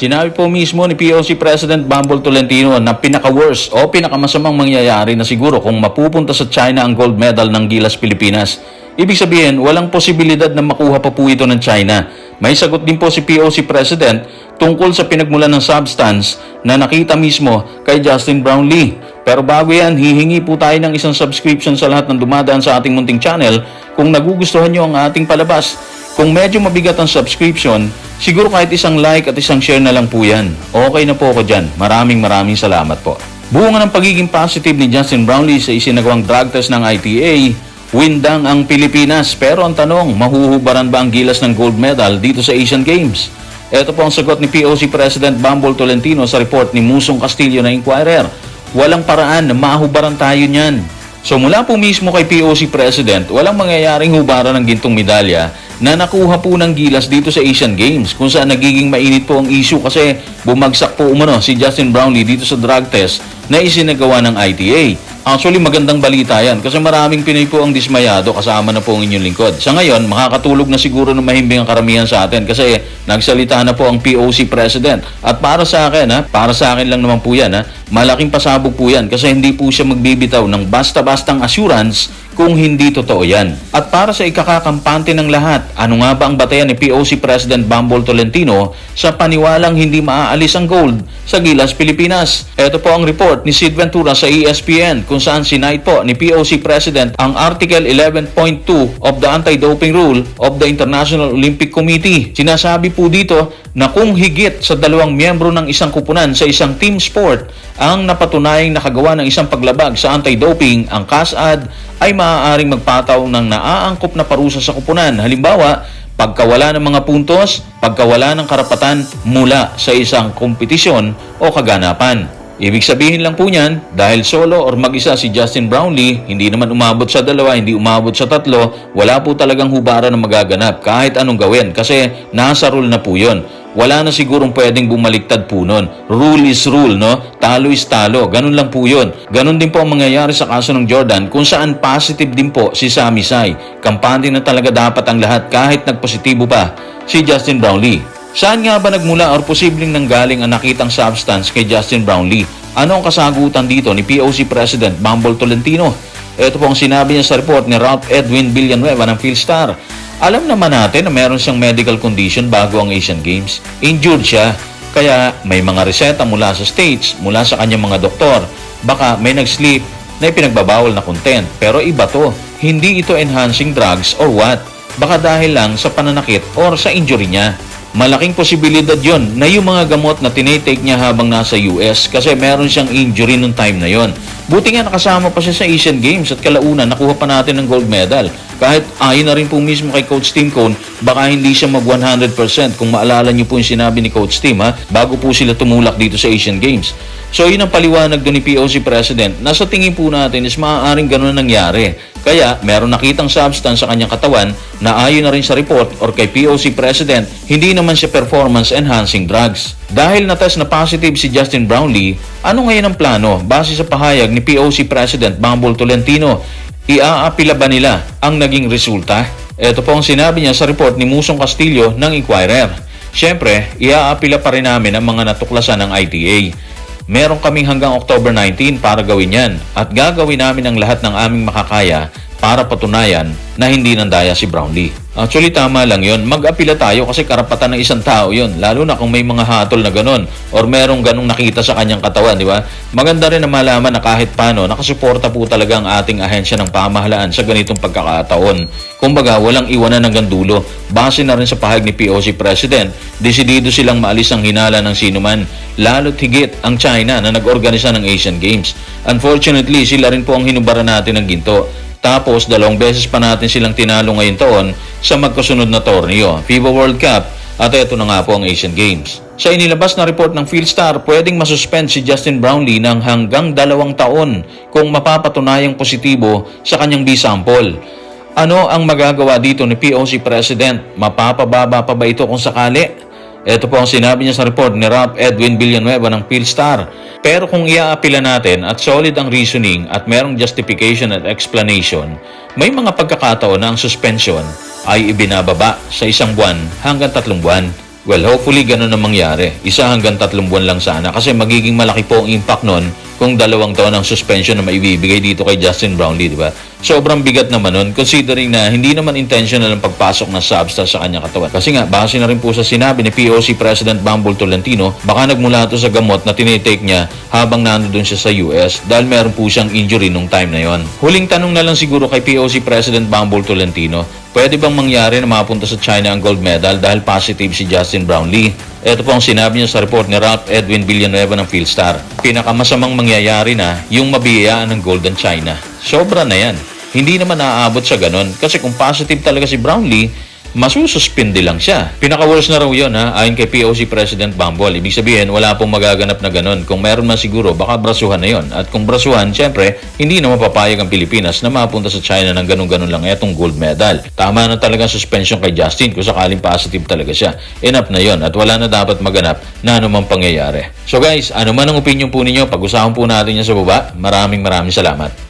Sinabi po mismo ni POC President Bumble Tolentino na pinaka-worst o pinakamasamang mangyayari na siguro kung mapupunta sa China ang gold medal ng Gilas Pilipinas. Ibig sabihin, walang posibilidad na makuha pa po ito ng China. May sagot din po si POC President tungkol sa pinagmulan ng substance na nakita mismo kay Justin Brownlee. Pero bago yan, hihingi po tayo ng isang subscription sa lahat ng dumadaan sa ating munting channel kung nagugustuhan nyo ang ating palabas. Kung medyo mabigat ang subscription, siguro kahit isang like at isang share na lang po yan. Okay na po ako dyan. Maraming maraming salamat po. Bunga ng pagiging positive ni Justin Brownlee sa isinagawang drug test ng ITA, windang ang Pilipinas. Pero ang tanong, mahuhubaran ba ang gilas ng gold medal dito sa Asian Games? Ito po ang sagot ni POC President Bumble Tolentino sa report ni Musong Castillo na Inquirer. Walang paraan na mahubaran tayo niyan. So mula po mismo kay POC President, walang mangyayaring hubaran ng gintong medalya na nakuha po ng gilas dito sa Asian Games kung saan nagiging mainit po ang issue kasi bumagsak po umano si Justin Brownlee dito sa drug test na isinagawa ng ITA. Actually, magandang balita yan kasi maraming Pinoy po ang dismayado kasama na po ang inyong lingkod. Sa ngayon, makakatulog na siguro ng mahimbing ang karamihan sa atin kasi nagsalita na po ang POC President. At para sa akin, ha, para sa akin lang naman po yan, ha, malaking pasabog po yan kasi hindi po siya magbibitaw ng basta-bastang assurance kung hindi totoo yan. At para sa ikakakampante ng lahat, ano nga ba ang batayan ni POC President Bumble Tolentino sa paniwalang hindi maaalis ang gold sa Gilas, Pilipinas? Ito po ang report ni Sid Ventura sa ESPN kung saan sinite po ni POC President ang Article 11.2 of the Anti-Doping Rule of the International Olympic Committee. Sinasabi po dito na kung higit sa dalawang miyembro ng isang kupunan sa isang team sport ang napatunayang nakagawa ng isang paglabag sa anti-doping, ang CASAD ay maaaring magpataw ng naaangkop na parusa sa kupunan. Halimbawa, pagkawala ng mga puntos, pagkawala ng karapatan mula sa isang kompetisyon o kaganapan. Ibig sabihin lang po niyan, dahil solo or mag-isa si Justin Brownlee, hindi naman umabot sa dalawa, hindi umabot sa tatlo, wala po talagang hubaran na magaganap kahit anong gawin kasi nasa rule na po yun. Wala na sigurong pwedeng bumaliktad po nun. Rule is rule, no? Talo is talo. Ganun lang po yun. Ganun din po ang mangyayari sa kaso ng Jordan kung saan positive din po si Sami Sai. Kampante na talaga dapat ang lahat kahit nagpositibo pa si Justin Brownlee. Saan nga ba nagmula or posibleng nanggaling ang nakitang substance kay Justin Brownlee? Ano ang kasagutan dito ni POC President Bumble Tolentino? Ito po ang sinabi niya sa report ni Ralph Edwin Villanueva ng Philstar. Alam naman natin na meron siyang medical condition bago ang Asian Games. Injured siya, kaya may mga reseta mula sa states, mula sa kanyang mga doktor. Baka may nag-sleep na ipinagbabawal na content. Pero iba to, hindi ito enhancing drugs or what. Baka dahil lang sa pananakit or sa injury niya. Malaking posibilidad yon na yung mga gamot na tinitake niya habang nasa US kasi meron siyang injury nung time na yon. Buti nga nakasama pa siya sa Asian Games at kalaunan nakuha pa natin ng gold medal. Kahit ayon na rin po mismo kay Coach Tim Cone, baka hindi siya mag 100% kung maalala niyo po yung sinabi ni Coach Tim ha, bago po sila tumulak dito sa Asian Games. So yun ang paliwanag doon ni POC President na sa tingin po natin is maaaring ganun ang nangyari. Kaya meron nakitang substance sa kanyang katawan na ayon na rin sa report or kay POC President, hindi naman siya performance enhancing drugs. Dahil na-test na positive si Justin Brownlee, ano ngayon ang plano base sa pahayag ni POC President Bumble Tolentino? Iaapila ba nila ang naging resulta? Ito po ang sinabi niya sa report ni Musong Castillo ng Inquirer. Siyempre, iaapila pa rin namin ang mga natuklasan ng ITA. Meron kaming hanggang October 19 para gawin yan at gagawin namin ang lahat ng aming makakaya para patunayan na hindi nandaya si Brownlee. Actually, tama lang yon. Mag-apila tayo kasi karapatan ng isang tao yon. Lalo na kung may mga hatol na ganon or merong ganong nakita sa kanyang katawan, di ba? Maganda rin na malaman na kahit paano, nakasuporta po talaga ang ating ahensya ng pamahalaan sa ganitong pagkakataon. Kumbaga, walang iwanan hanggang dulo. Base na rin sa pahayag ni POC President, desidido silang maalis ang hinala ng sinuman, lalo't higit ang China na nag-organisa ng Asian Games. Unfortunately, sila rin po ang hinubaran natin ng ginto. Tapos, dalawang beses pa natin silang tinalo ngayon taon sa magkasunod na torneo, FIBA World Cup at ito na nga po ang Asian Games. Sa inilabas na report ng Philstar, pwedeng masuspend si Justin Brownlee ng hanggang dalawang taon kung mapapatunayang positibo sa kanyang B-sample. Ano ang magagawa dito ni POC President? Mapapababa pa ba ito kung sakali? Ito po ang sinabi niya sa report ni Ralph Edwin Villanueva ng Philstar. Pero kung iaapila natin at solid ang reasoning at merong justification at explanation, may mga pagkakataon na ang suspension ay ibinababa sa isang buwan hanggang tatlong buwan. Well, hopefully ganun ang mangyari. Isa hanggang tatlong buwan lang sana kasi magiging malaki po ang impact nun kung dalawang taon ang suspension na maibibigay dito kay Justin Brownlee, di ba? Sobrang bigat naman nun considering na hindi naman intentional ang pagpasok ng substance sa kanyang katawan. Kasi nga, base na rin po sa sinabi ni POC President Bumble Tolentino, baka nagmula ito sa gamot na tinitake niya habang nandun siya sa US dahil meron po siyang injury nung time na yon. Huling tanong na lang siguro kay POC President Bumble Tolentino, pwede bang mangyari na mapunta sa China ang gold medal dahil positive si Justin Brownlee? Ito po ang sinabi niya sa report ni Ralph Edwin Villanueva ng Philstar. Pinakamasamang mangyayari na yung mabiyayaan ng gold ng China. Sobra na yan. Hindi naman naaabot sa ganon kasi kung positive talaga si Brownlee, masususpindi lang siya. Pinaka-worst na raw yun ha, ayon kay POC President Bumble. Ibig sabihin, wala pong magaganap na ganon. Kung meron man siguro, baka brasuhan na yon. At kung brasuhan, syempre, hindi na mapapayag ang Pilipinas na mapunta sa China ng ganon-ganon lang etong gold medal. Tama na talaga suspension kay Justin kung sakaling positive talaga siya. Enough na yon at wala na dapat maganap na anumang pangyayari. So guys, ano man ang opinion po ninyo, pag-usapan po natin yan sa baba. Maraming maraming salamat.